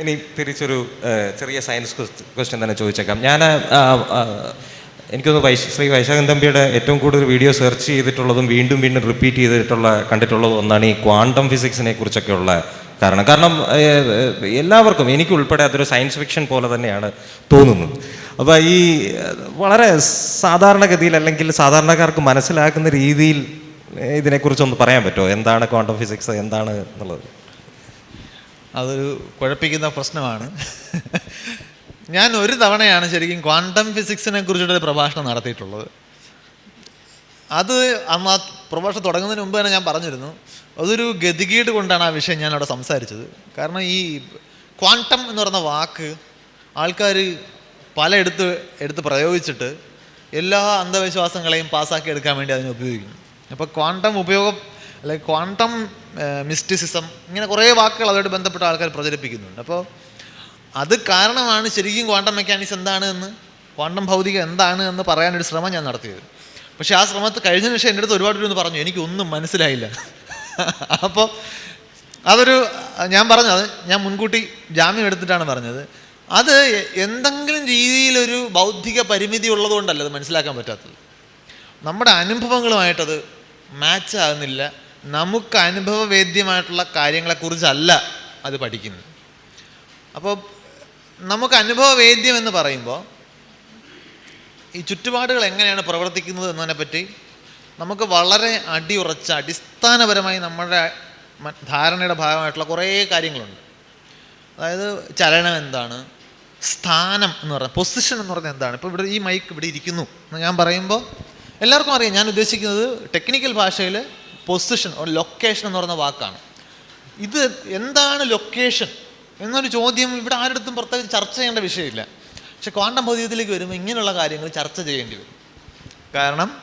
ഇനി തിരിച്ചൊരു ചെറിയ സയൻസ് ക്വസ്റ്റ്യൻ തന്നെ ചോദിച്ചേക്കാം. ഞാൻ എനിക്കൊന്ന് വൈശ ശ്രീ വൈശാഖൻ തമ്പിയുടെ ഏറ്റവും കൂടുതൽ വീഡിയോ സെർച്ച് ചെയ്തിട്ടുള്ളതും വീണ്ടും വീണ്ടും റിപ്പീറ്റ് ചെയ്തിട്ടുള്ള കണ്ടിട്ടുള്ളതും ഒന്നാണ് ഈ ക്വാണ്ടം ഫിസിക്സിനെ കുറിച്ചൊക്കെയുള്ള കാരണം. കാരണം എല്ലാവർക്കും എനിക്കുൾപ്പെടെ അതൊരു സയൻസ് ഫിക്ഷൻ പോലെ തന്നെയാണ് തോന്നുന്നത്. അപ്പോൾ ഈ വളരെ സാധാരണഗതിയിൽ അല്ലെങ്കിൽ സാധാരണക്കാർക്ക് മനസ്സിലാക്കുന്ന രീതിയിൽ ഇതിനെക്കുറിച്ചൊന്ന് പറയാൻ പറ്റുമോ? എന്താണ് ക്വാണ്ടം ഫിസിക്സ് എന്താണ് എന്നുള്ളത്? അതൊരു കുഴപ്പിക്കുന്ന പ്രശ്നമാണ്. ഞാൻ ഒരു തവണയാണ് ശരിക്കും ക്വാണ്ടം ഫിസിക്സിനെ കുറിച്ചിട്ടൊരു പ്രഭാഷണം നടത്തിയിട്ടുള്ളത്. അത് അന്ന് ആ പ്രഭാഷണം തുടങ്ങുന്നതിന് മുമ്പ് തന്നെ ഞാൻ പറഞ്ഞിരുന്നു. അതൊരു ഗതികേട് കൊണ്ടാണ് ആ വിഷയം ഞാൻ സംസാരിച്ചത്. കാരണം ഈ ക്വാണ്ടം എന്ന് പറയുന്ന വാക്ക് ആൾക്കാർ പലയിടത്ത് എടുത്ത് പ്രയോഗിച്ചിട്ട് എല്ലാ അന്ധവിശ്വാസങ്ങളെയും പാസ്സാക്കി എടുക്കാൻ വേണ്ടി അതിനെ ഉപയോഗിക്കുന്നു. അപ്പോൾ ക്വാണ്ടം ഉപയോഗം അല്ലെങ്കിൽ ക്വാണ്ടം മിസ്റ്റിസിസം ഇങ്ങനെ കുറേ വാക്കുകൾ അതുമായിട്ട് ബന്ധപ്പെട്ട ആൾക്കാർ പ്രചരിപ്പിക്കുന്നുണ്ട്. അപ്പോൾ അത് കാരണമാണ് ശരിക്കും ക്വാണ്ടം മെക്കാനിക്സ് എന്താണ് എന്ന് ക്വാണ്ടം ഭൗതികം എന്താണ് എന്ന് പറയാനൊരു ശ്രമം ഞാൻ നടത്തിയത്. പക്ഷേ ആ ശ്രമത്ത് കഴിഞ്ഞ ശേഷം എന്റെ അടുത്ത് ഒരുപാട് പേരൊന്ന് പറഞ്ഞു എനിക്കൊന്നും മനസ്സിലായില്ല. അപ്പോൾ അതൊരു ഞാൻ പറഞ്ഞത് ഞാൻ മുൻകൂട്ടി ജാമ്യം എടുത്തിട്ടാണ് പറഞ്ഞത്. അത് എന്തെങ്കിലും രീതിയിലൊരു ബൗദ്ധിക പരിമിതി ഉള്ളതുകൊണ്ടല്ല അത് മനസ്സിലാക്കാൻ പറ്റാത്തത്. നമ്മുടെ അനുഭവങ്ങളുമായിട്ടത് മാച്ച് ആകുന്നില്ല. നമുക്ക് അനുഭവവേദ്യമായിട്ടുള്ള കാര്യങ്ങളെക്കുറിച്ചല്ല അത് പഠിക്കുന്നത്. അപ്പോൾ നമുക്ക് അനുഭവവേദ്യം എന്ന് പറയുമ്പോൾ ഈ ചുറ്റുപാടുകൾ എങ്ങനെയാണ് പ്രവർത്തിക്കുന്നത് എന്നതിനെപ്പറ്റി നമുക്ക് വളരെ അടിയുറച്ച അടിസ്ഥാനപരമായി നമ്മുടെ ധാരണയുടെ ഭാഗമായിട്ടുള്ള കുറേ കാര്യങ്ങളുണ്ട്. അതായത് ചലനം എന്താണ് സ്ഥാനം എന്ന് പറഞ്ഞാൽ പൊസിഷൻ എന്ന് പറഞ്ഞാൽ എന്താണ്. ഇപ്പോൾ ഇവിടെ ഈ മൈക്ക് ഇവിടെ ഇരിക്കുന്നു എന്ന് ഞാൻ പറയുമ്പോൾ എല്ലാവർക്കും അറിയാം. ഞാൻ ഉദ്ദേശിക്കുന്നത് ടെക്നിക്കൽ ഭാഷയിൽ പൊസിഷൻ ലൊക്കേഷൻ എന്ന് പറയുന്ന വാക്കാണ്. ഇത് എന്താണ് ലൊക്കേഷൻ എന്നൊരു ചോദ്യം ഇവിടെ ആരുടെടുത്തും പ്രത്യേകിച്ച് ചർച്ച ചെയ്യേണ്ട വിഷയമില്ല. പക്ഷെ ക്വാണ്ടം ഭൗതികത്തിലേക്ക് വരുമ്പോൾ ഇങ്ങനെയുള്ള കാര്യങ്ങൾ ചർച്ച ചെയ്യേണ്ടി വരും. കാരണം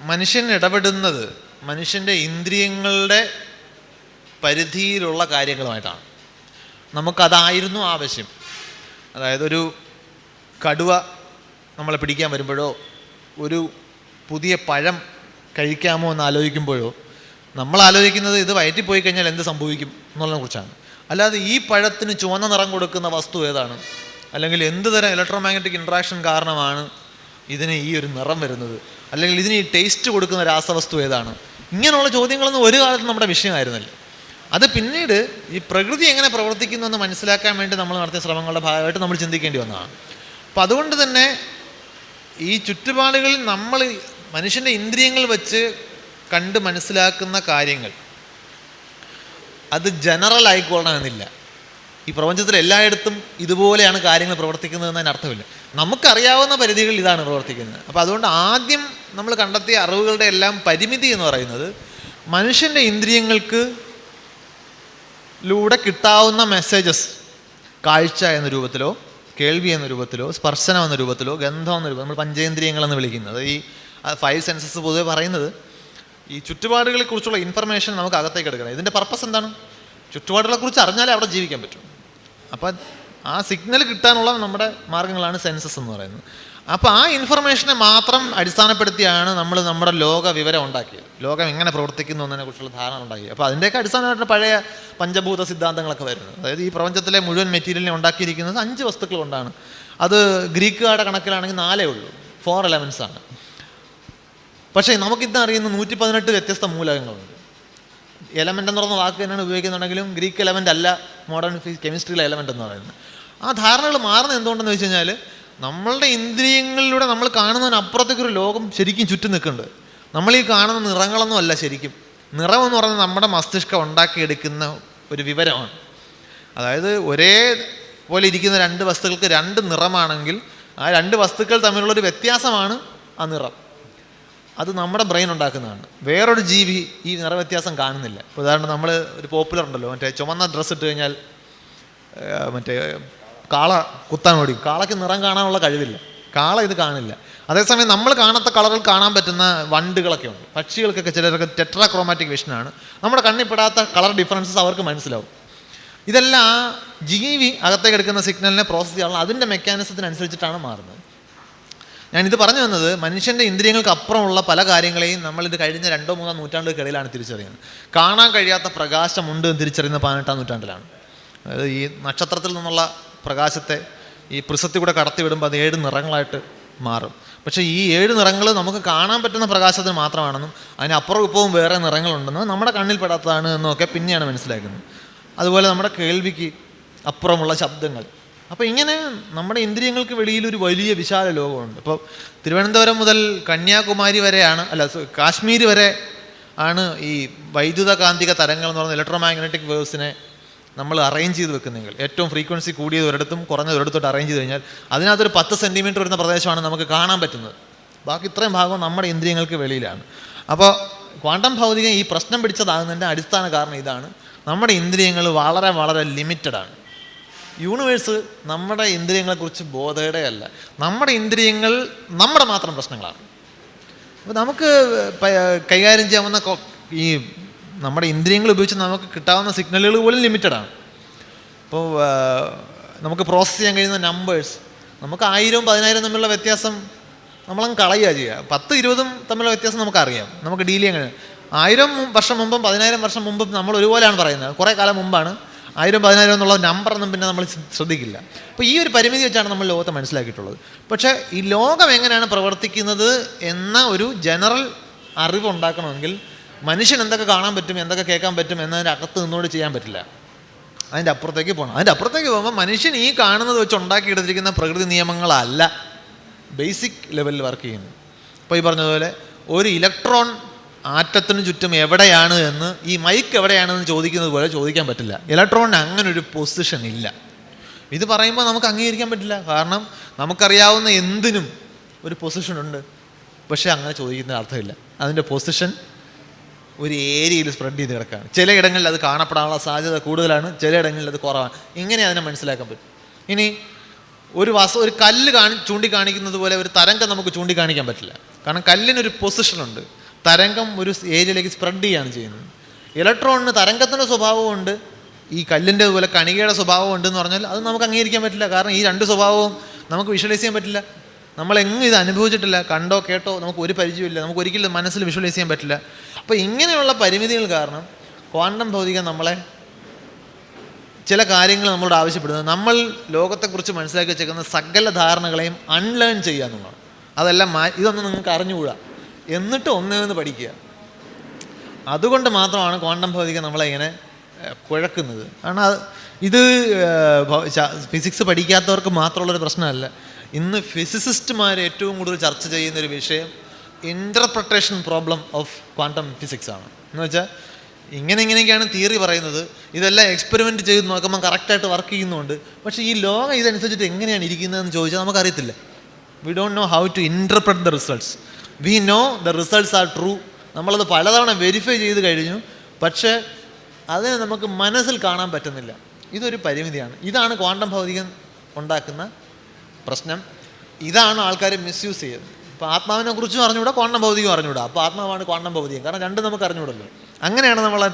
മനുഷ്യൻ ഇടപെടുന്നത് മനുഷ്യന്റെ ഇന്ദ്രിയങ്ങളുടെ പരിധിയിലുള്ള കാര്യങ്ങളുമായിട്ടാണ്. നമുക്കതായിരുന്നു ആവശ്യം. അതായത് ഒരു കടുവ നമ്മളെ പിടിക്കാൻ വരുമ്പോഴോ ഒരു പുതിയ പഴം കഴിക്കാമോ എന്ന് ആലോചിക്കുമ്പോഴോ നമ്മൾ ആലോചിക്കുന്നത് ഇത് വയറ്റിൽ പോയി കഴിഞ്ഞാൽ എന്ത് സംഭവിക്കും എന്നുള്ളതിനെ കുറിച്ചാണ്. അല്ലാതെ ഈ പഴത്തിന് ചുവന്ന നിറം കൊടുക്കുന്ന വസ്തു ഏതാണ്? അല്ലെങ്കിൽ എന്ത് തരം ഇലക്ട്രോമാഗ്നറ്റിക് ഇൻട്രാക്ഷൻ കാരണമാണ് ഇതിന് ഈ ഒരു നിറം വരുന്നത്? അല്ലെങ്കിൽ ഇതിന് ഈ ടേസ്റ്റ് കൊടുക്കുന്ന രാസവസ്തു ഏതാണ്? ഇങ്ങനെയുള്ള ചോദ്യങ്ങളൊന്നും ഒരു കാലത്ത് നമ്മുടെ വിഷയമായിരുന്നില്ല അത് പിന്നീട് ഈ പ്രകൃതി എങ്ങനെ പ്രവർത്തിക്കുന്നു എന്ന് മനസ്സിലാക്കാൻ വേണ്ടി നമ്മൾ നടത്തിയ ശ്രമങ്ങളുടെ ഭാഗമായിട്ട് നമ്മൾ ചിന്തിക്കേണ്ടി വന്നതാണ്. അപ്പം അതുകൊണ്ട് തന്നെ ഈ ചുറ്റുപാടുകളിൽ നമ്മൾ മനുഷ്യന്റെ ഇന്ദ്രിയങ്ങൾ വച്ച് കണ്ട് മനസ്സിലാക്കുന്ന കാര്യങ്ങൾ അത് ജനറൽ ആയിക്കൊള്ളണമെന്നില്ല. ഈ പ്രപഞ്ചത്തിൽ എല്ലായിടത്തും ഇതുപോലെയാണ് കാര്യങ്ങൾ പ്രവർത്തിക്കുന്നതെന്ന് അർത്ഥമില്ല. നമുക്കറിയാവുന്ന പരിധികളിൽ ഇതാണ് പ്രവർത്തിക്കുന്നത്. അപ്പോൾ അതുകൊണ്ട് ആദ്യം നമ്മൾ കണ്ടെത്തിയ അറിവുകളുടെ എല്ലാം പരിമിതി എന്ന് പറയുന്നത് മനുഷ്യന്റെ ഇന്ദ്രിയങ്ങൾക്ക് ലൂടെ കിട്ടാവുന്ന മെസ്സേജസ് കാഴ്ച എന്ന രൂപത്തിലോ കേൾവി എന്ന രൂപത്തിലോ സ്പർശനം എന്ന രൂപത്തിലോ ഗന്ധം എന്ന രൂപം നമ്മൾ പഞ്ചേന്ദ്രിയങ്ങളെന്ന് വിളിക്കുന്നത്. ഈ ഫൈവ് സെൻസസ് പൊതുവെ പറയുന്നത് ഈ ചുറ്റുപാടുകളെ കുറിച്ചുള്ള ഇൻഫർമേഷൻ നമുക്ക് അകത്തേക്ക് എടുക്കണം. ഇതിന്റെ പർപ്പസ് എന്താണ്? ചുറ്റുപാടുകളെ കുറിച്ച് അറിഞ്ഞാലേ അവിടെ ജീവിക്കാൻ പറ്റും. അപ്പം ആ സിഗ്നൽ കിട്ടാനുള്ള നമ്മുടെ മാർഗങ്ങളാണ് സെൻസസ് എന്ന് പറയുന്നത്. അപ്പോൾ ആ ഇൻഫർമേഷനെ മാത്രം അടിസ്ഥാനപ്പെടുത്തിയാണ് നമ്മൾ നമ്മുടെ ലോക വിവരം ഉണ്ടാക്കിയത്. ലോകം എങ്ങനെ പ്രവർത്തിക്കുന്നു എന്നതിനെ കുറിച്ചുള്ള ധാരണ ഉണ്ടാക്കി. അപ്പോൾ അതിന്റെയൊക്കെ അടിസ്ഥാനമായിട്ട് പഴയ പഞ്ചഭൂത സിദ്ധാന്തങ്ങളൊക്കെ വരുന്നത്. അതായത് ഈ പ്രപഞ്ചത്തിലെ മുഴുവൻ മെറ്റീരിയലിനെ ഉണ്ടാക്കിയിരിക്കുന്നത് അഞ്ച് വസ്തുക്കൾ കൊണ്ടാണ്. അത് ഗ്രീക്കുകാരുടെ കണക്കിലാണെങ്കിൽ നാലേ ഉള്ളൂ. ഫോർ എലമെൻസ് ആണ്. പക്ഷേ നമുക്കിന്ന് അറിയുന്ന നൂറ്റി പതിനെട്ട് വ്യത്യസ്ത മൂലകങ്ങളുണ്ട്. എലമെന്റ് എന്ന് പറയുന്ന വാക്ക് തന്നെയാണ് ഉപയോഗിക്കുന്നുണ്ടെങ്കിലും ഗ്രീക്ക് എലമെന്റ് അല്ല മോഡേൺ കെമിസ്ട്രിയിലെ എലമെന്റ് എന്ന് പറയുന്നത്. ആ ധാരണകൾ മാറുന്നത് എന്തുകൊണ്ടെന്ന് വെച്ച് കഴിഞ്ഞാൽ നമ്മളുടെ ഇന്ദ്രിയങ്ങളിലൂടെ നമ്മൾ കാണുന്നതിനപ്പുറത്തേക്ക് ഒരു ലോകം ശരിക്കും ചുറ്റും നിൽക്കുന്നുണ്ട്. നമ്മൾ ഈ കാണുന്ന നിറങ്ങളൊന്നും അല്ല ശരിക്കും. നിറം എന്ന് പറയുന്നത് നമ്മുടെ മസ്തിഷ്കം ഉണ്ടാക്കിയെടുക്കുന്ന ഒരു വിവരമാണ്. അതായത് ഒരേ പോലെ ഇരിക്കുന്ന രണ്ട് വസ്തുക്കൾക്ക് രണ്ട് നിറമാണെങ്കിൽ ആ രണ്ട് വസ്തുക്കൾ തമ്മിലുള്ളൊരു വ്യത്യാസമാണ് ആ നിറം. അത് നമ്മുടെ ബ്രെയിൻ ഉണ്ടാക്കുന്നതാണ്. വേറൊരു ജീവി ഈ നിറവ്യത്യാസം കാണുന്നില്ല. ഉദാഹരണം നമ്മൾ ഒരു പോപ്പുലർ ഉണ്ടല്ലോ മറ്റേ ചുമന്ന ഡ്രസ്സ് ഇട്ട് കഴിഞ്ഞാൽ മറ്റേ കാള കുത്താൻ ഓടി കാളയ്ക്ക് നിറം കാണാനുള്ള കഴിവില്ല. കാള ഇത് കാണില്ല. അതേസമയം നമ്മൾ കാണാത്ത കളറുകൾ കാണാൻ പറ്റുന്ന വണ്ടുകളൊക്കെ ഉണ്ട്. പക്ഷികൾക്കൊക്കെ ചിലർക്ക് ടെട്രാക്രോമാറ്റിക് വിഷനാണ് നമ്മുടെ കണ്ണിൽപ്പെടാത്ത കളർ ഡിഫറൻസസ് അവർക്ക് മനസ്സിലാവും. ഇതെല്ലാം ജീവി അകത്തേക്ക് എടുക്കുന്ന സിഗ്നലിനെ പ്രോസസ്സ് ചെയ്യാനുള്ള അതിന്റെ മെക്കാനിസത്തിനനുസരിച്ചിട്ടാണ് മാറുന്നത്. ഞാനിത് പറഞ്ഞു വന്നത് മനുഷ്യന്റെ ഇന്ദ്രിയങ്ങൾക്ക് അപ്പുറമുള്ള പല കാര്യങ്ങളെയും നമ്മളിത് കഴിഞ്ഞ രണ്ടോ മൂന്നോ നൂറ്റാണ്ടുകൾക്കിടയിലാണ് തിരിച്ചറിയുന്നത്. കാണാൻ കഴിയാത്ത പ്രകാശമുണ്ട് എന്ന് തിരിച്ചറിയുന്ന പതിനെട്ടാം നൂറ്റാണ്ടിലാണ്. അതായത് ഈ നക്ഷത്രത്തിൽ നിന്നുള്ള പ്രകാശത്തെ ഈ പ്രിസത്തിൽ കൂടെ കടത്തി വിടുമ്പോൾ അത് ഏഴ് നിറങ്ങളായിട്ട് മാറും. പക്ഷേ ഈ ഏഴ് നിറങ്ങൾ നമുക്ക് കാണാൻ പറ്റുന്ന പ്രകാശത്തിന് മാത്രമാണെന്നും അതിനപ്പുറം ഇപ്പവും വേറെ നിറങ്ങളുണ്ടെന്നും നമ്മുടെ കണ്ണിൽ പെടാത്തതാണ് എന്നൊക്കെ പിന്നെയാണ് മനസ്സിലാക്കുന്നത്. അതുപോലെ നമ്മുടെ കേൾവിക്ക് അപ്പുറമുള്ള ശബ്ദങ്ങൾ അപ്പോൾ ഇങ്ങനെ നമ്മുടെ ഇന്ദ്രിയങ്ങൾക്ക് വെളിയിൽ ഒരു വലിയ വിശാല ലോകമുണ്ട്. ഇപ്പോൾ തിരുവനന്തപുരം മുതൽ കന്യാകുമാരി വരെയാണ് അല്ല കാശ്മീർ വരെ ആണ് ഈ വൈദ്യുത കാന്തിക തരംഗങ്ങൾ എന്ന് പറയുന്ന ഇലക്ട്രോ മാഗ്നറ്റിക് വേവ്സിനെ നമ്മൾ അറേഞ്ച് ചെയ്ത് വെക്കുന്നെങ്കിൽ ഏറ്റവും ഫ്രീക്വൻസി കൂടിയത് ഒരിടത്തും കുറഞ്ഞത് ഒരിടത്തോട്ട് അറേഞ്ച് ചെയ്ത് കഴിഞ്ഞാൽ അതിനകത്തൊരു പത്ത് സെന്റിമീറ്റർ വരുന്ന പ്രദേശമാണ് നമുക്ക് കാണാൻ പറ്റുന്നത്. ബാക്കി ഇത്രയും ഭാഗം നമ്മുടെ ഇന്ദ്രിയങ്ങൾക്ക് വെളിയിലാണ്. അപ്പോൾ ക്വാണ്ടം ഭൗതികം ഈ പ്രശ്നം പിടിച്ചതാകുന്നതിന്റെ അടിസ്ഥാന കാരണം ഇതാണ്. നമ്മുടെ ഇന്ദ്രിയങ്ങൾ വളരെ വളരെ ലിമിറ്റഡാണ് യൂണിവേഴ്സ് നമ്മുടെ ഇന്ദ്രിയങ്ങളെക്കുറിച്ച് ബോധയുടെയല്ല നമ്മുടെ ഇന്ദ്രിയങ്ങൾ നമ്മുടെ മാത്രം പ്രശ്നങ്ങളാണ്. അപ്പോൾ നമുക്ക് കൈകാര്യം ചെയ്യാവുന്ന ഈ നമ്മുടെ ഇന്ദ്രിയങ്ങൾ ഉപയോഗിച്ച് നമുക്ക് കിട്ടാവുന്ന സിഗ്നലുകൾ പോലും ലിമിറ്റഡ് ആണ്. ഇപ്പോൾ നമുക്ക് പ്രോസസ്സ് ചെയ്യാൻ കഴിയുന്ന നമ്പേഴ്സ് നമുക്ക് ആയിരവും പതിനായിരവും തമ്മിലുള്ള വ്യത്യാസം നമ്മളങ്ങ് കളയുക ചെയ്യുക. പത്ത് ഇരുപതും തമ്മിലുള്ള വ്യത്യാസം നമുക്കറിയാം നമുക്ക് ഡീൽ ചെയ്യാൻ കഴിയും. ആയിരം വർഷം മുമ്പും പതിനായിരം വർഷം മുമ്പും നമ്മൾ ഒരുപോലെയാണ് പറയുന്നത്. കുറേ കാലം മുമ്പാണ്. ആയിരം പതിനായിരം എന്നുള്ള നമ്പറൊന്നും പിന്നെ നമ്മൾ ശ്ര- ശ്രദ്ധിക്കില്ല. അപ്പോൾ ഈ ഒരു പരിമിതി വെച്ചാണ് നമ്മൾ ലോകത്തെ മനസ്സിലാക്കിയിട്ടുള്ളത്. പക്ഷേ ഈ ലോകം എങ്ങനെയാണ് പ്രവർത്തിക്കുന്നത് എന്ന ഒരു ജനറൽ അറിവ് ഉണ്ടാക്കണമെങ്കിൽ മനുഷ്യൻ എന്തൊക്കെ കാണാൻ പറ്റും എന്തൊക്കെ കേൾക്കാൻ പറ്റും എന്നതിന്റെ അകത്ത് നിന്നുകൊണ്ട് ചെയ്യാൻ പറ്റില്ല. അതിന്റെ അപ്പുറത്തേക്ക് പോകണം അതിന്റെ അപ്പുറത്തേക്ക് പോകുമ്പോൾ മനുഷ്യൻ ഈ കാണുന്നത് വെച്ച് ഉണ്ടാക്കിയെടുത്തിരിക്കുന്ന പ്രകൃതി നിയമങ്ങളല്ല. ബേസിക് ലെവലിൽ വർക്ക് ചെയ്യുന്നു. അപ്പോൾ ഈ പറഞ്ഞതുപോലെ ഒരു ഇലക്ട്രോൺ ആറ്റത്തിന് ചുറ്റും എവിടെയാണ് എന്ന് ഈ മൈക്ക് എവിടെയാണെന്ന് ചോദിക്കുന്നത് പോലെ ചോദിക്കാൻ പറ്റില്ല. ഇലക്ട്രോണിന് അങ്ങനെ ഒരു പൊസിഷൻ ഇല്ല. ഇത് പറയുമ്പോൾ നമുക്ക് അംഗീകരിക്കാൻ പറ്റില്ല. കാരണം നമുക്കറിയാവുന്ന എന്തിനും ഒരു പൊസിഷൻ ഉണ്ട്. പക്ഷേ അങ്ങനെ ചോദിക്കുന്ന അർത്ഥമില്ല. അതിന്റെ പൊസിഷൻ ഒരു ഏരിയയിൽ സ്പ്രെഡ് ചെയ്ത് കിടക്കുകയാണ് ചിലയിടങ്ങളിൽ അത് കാണപ്പെടാനുള്ള സാധ്യത കൂടുതലാണ്. ചിലയിടങ്ങളിൽ അത് കുറവാണ്. ഇങ്ങനെ അതിനെ മനസ്സിലാക്കാൻ പറ്റും. ഇനി ഒരു വസ ഒരു കല്ല് കാണി ചൂണ്ടിക്കാണിക്കുന്നത് പോലെ ഒരു തരംഗം നമുക്ക് ചൂണ്ടിക്കാണിക്കാൻ പറ്റില്ല. കാരണം കല്ലിനൊരു പൊസിഷനുണ്ട് തരംഗം ഒരു ഏരിയയിലേക്ക് സ്പ്രെഡ് ചെയ്യുകയാണ് ചെയ്യുന്നത്. ഇലക്ട്രോണിന് തരംഗത്തിന്റെ സ്വഭാവമുണ്ട് ഈ കല്ലിന്റെ പോലെ കണികയുടെ സ്വഭാവം ഉണ്ടെന്ന് പറഞ്ഞാൽ അത് നമുക്ക് അംഗീകരിക്കാൻ പറ്റില്ല. കാരണം ഈ രണ്ട് സ്വഭാവവും നമുക്ക് വിഷ്വലൈസ് ചെയ്യാൻ പറ്റില്ല. നമ്മളെങ്ങും ഇത് അനുഭവിച്ചിട്ടില്ല. കണ്ടോ കേട്ടോ നമുക്ക് ഒരു പരിചയമില്ല നമുക്ക് ഒരിക്കലും മനസ്സിൽ വിഷ്വലൈസ് ചെയ്യാൻ പറ്റില്ല. അപ്പോൾ ഇങ്ങനെയുള്ള പരിമിതികൾ കാരണം ക്വാണ്ടം ഭൗതികം നമ്മളെ ചില കാര്യങ്ങൾ നമ്മളോട് ആവശ്യപ്പെടുന്നത്. നമ്മൾ ലോകത്തെക്കുറിച്ച് മനസ്സിലാക്കി വെച്ചേക്കുന്ന സകല ധാരണകളെയും അൺലേൺ ചെയ്യുക എന്നുള്ളതാണ്. അതെല്ലാം ഇതൊന്നും നിങ്ങൾക്ക് അറിഞ്ഞുകൂടാ. എന്നിട്ട് ഒന്നേന്ന് പഠിക്കുക. അതുകൊണ്ട് മാത്രമാണ് ക്വാണ്ടം ഭൗതിക നമ്മളെ ഇങ്ങനെ കുഴക്കുന്നത്. കാരണം അത് ഇത് ഫിസിക്സ് പഠിക്കാത്തവർക്ക് മാത്രമുള്ളൊരു പ്രശ്നമല്ല. ഇന്ന് ഫിസിസിസ്റ്റുമാർ ഏറ്റവും കൂടുതൽ ചർച്ച ചെയ്യുന്ന ഒരു വിഷയം interpretation problem of quantum physics ആണ്. എന്ന് വെച്ചാൽ ഇങ്ങനെ ഇങ്ങനെയൊക്കെയാണ് തിയറി പറയുന്നത്. ഇതെല്ലാം എക്സ്പെരിമെന്റ് ചെയ്ത് നോക്കുമ്പോൾ കറക്റ്റായിട്ട് വർക്ക് ചെയ്യുന്നുണ്ട്. പക്ഷേ ഈ ലോകം ഇതനുസരിച്ചിട്ട് എങ്ങനെയാണ് ഇരിക്കുന്നതെന്ന് ചോദിച്ചാൽ നമുക്കറിയത്തില്ല. We don't know how to interpret the results we know the results are true നമ്മളത് പലതവണ വെരിഫൈ ചെയ്ത് കഴിഞ്ഞു. പക്ഷേ അതിനെ നമുക്ക് മനസ്സിൽ കാണാൻ പറ്റുന്നില്ല. ഇതൊരു പരിമിതിയാണ്. ഇതാണ് ക്വാണ്ടം ഭൗതികം ഉണ്ടാക്കുന്ന പ്രശ്നം. ഇതാണ് ആൾക്കാർ മിസ്യൂസ് ചെയ്യുന്നത്. അപ്പോൾ ആത്മാവിനെ കുറിച്ചും അറിഞ്ഞുകൂടാ ക്വാണ്ടം ഭൗതികം അറിഞ്ഞുകൂടാ. അപ്പോൾ ആത്മാവാണ് ക്വാണ്ടം ഭൗതികം. കാരണം രണ്ടും നമുക്ക് അറിഞ്ഞുകൂടല്ലോ. അങ്ങനെയാണ് നമ്മൾ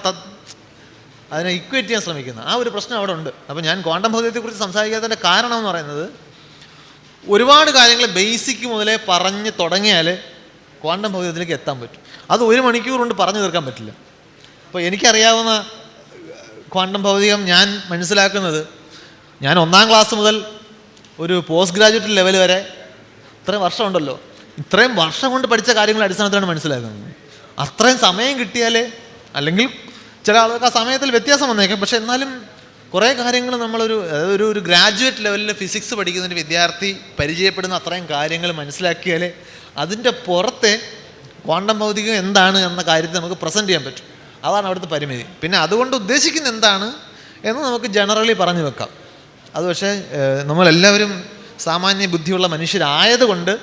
അതിനെ ഇക്വേറ്റ് ചെയ്യാൻ ശ്രമിക്കുന്നത്. ആ ഒരു പ്രശ്നം അവിടെ ഉണ്ട്. അപ്പോൾ ഞാൻ ക്വാണ്ടം ഭൗതികത്തെക്കുറിച്ച് സംസാരിക്കാത്തതിന്റെ കാരണം എന്ന് പറയുന്നത് ഒരുപാട് കാര്യങ്ങൾ ബേസിക് മുതലേ പറഞ്ഞ് തുടങ്ങിയാൽ ക്വാണ്ടം ഭൗതികത്തിലേക്ക് എത്താൻ പറ്റും. അത് ഒരു മണിക്കൂർ കൊണ്ട് പറഞ്ഞു തീർക്കാൻ പറ്റില്ല. അപ്പോൾ എനിക്കറിയാവുന്ന ക്വാണ്ടം ഭൗതികം ഞാൻ മനസ്സിലാക്കുന്നത് ഞാൻ ഒന്നാം ക്ലാസ് മുതൽ ഒരു പോസ്റ്റ് ഗ്രാജുവേറ്റ് ലെവൽ വരെ ഇത്രയും വർഷമുണ്ടല്ലോ. ഇത്രയും വർഷം കൊണ്ട് പഠിച്ച കാര്യങ്ങളുടെ അടിസ്ഥാനത്തിലാണ് മനസ്സിലാക്കുന്നത്. അത്രയും സമയം കിട്ടിയാലേ അല്ലെങ്കിൽ ചില ആളുകൾക്ക് ആ സമയത്തിൽ വ്യത്യാസം വന്നേക്കാം. പക്ഷേ എന്നാലും കുറേ കാര്യങ്ങൾ നമ്മളൊരു ഒരു ഒരു ഗ്രാജുവേറ്റ് ലെവലിൽ ഫിസിക്സ് പഠിക്കുന്ന ഒരു വിദ്യാർത്ഥി പരിചയപ്പെടുന്ന അത്രയും കാര്യങ്ങൾ മനസ്സിലാക്കിയാലേ അതിന്റെ പുറത്തെ ക്വാണ്ടം ഭൗതികം എന്താണ് എന്ന കാര്യത്തെ നമുക്ക് പ്രസന്റ് ചെയ്യാൻ പറ്റും. അതാണ് അവിടുത്തെ പരിമിതി. പിന്നെ അതുകൊണ്ട് ഉദ്ദേശിക്കുന്ന എന്താണ് എന്ന് നമുക്ക് ജനറലി പറഞ്ഞു വെക്കാം. അത് പക്ഷേ നമ്മളെല്ലാവരും സാമാന്യ ബുദ്ധിയുള്ള മനുഷ്യരായതുകൊണ്ട്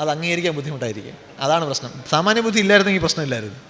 അത് അംഗീകരിക്കാൻ ബുദ്ധിമുട്ടായിരിക്കും. അതാണ് പ്രശ്നം. സാമാന്യ ബുദ്ധി ഇല്ലായിരുന്നെങ്കിൽ പ്രശ്നമില്ലായിരുന്നു.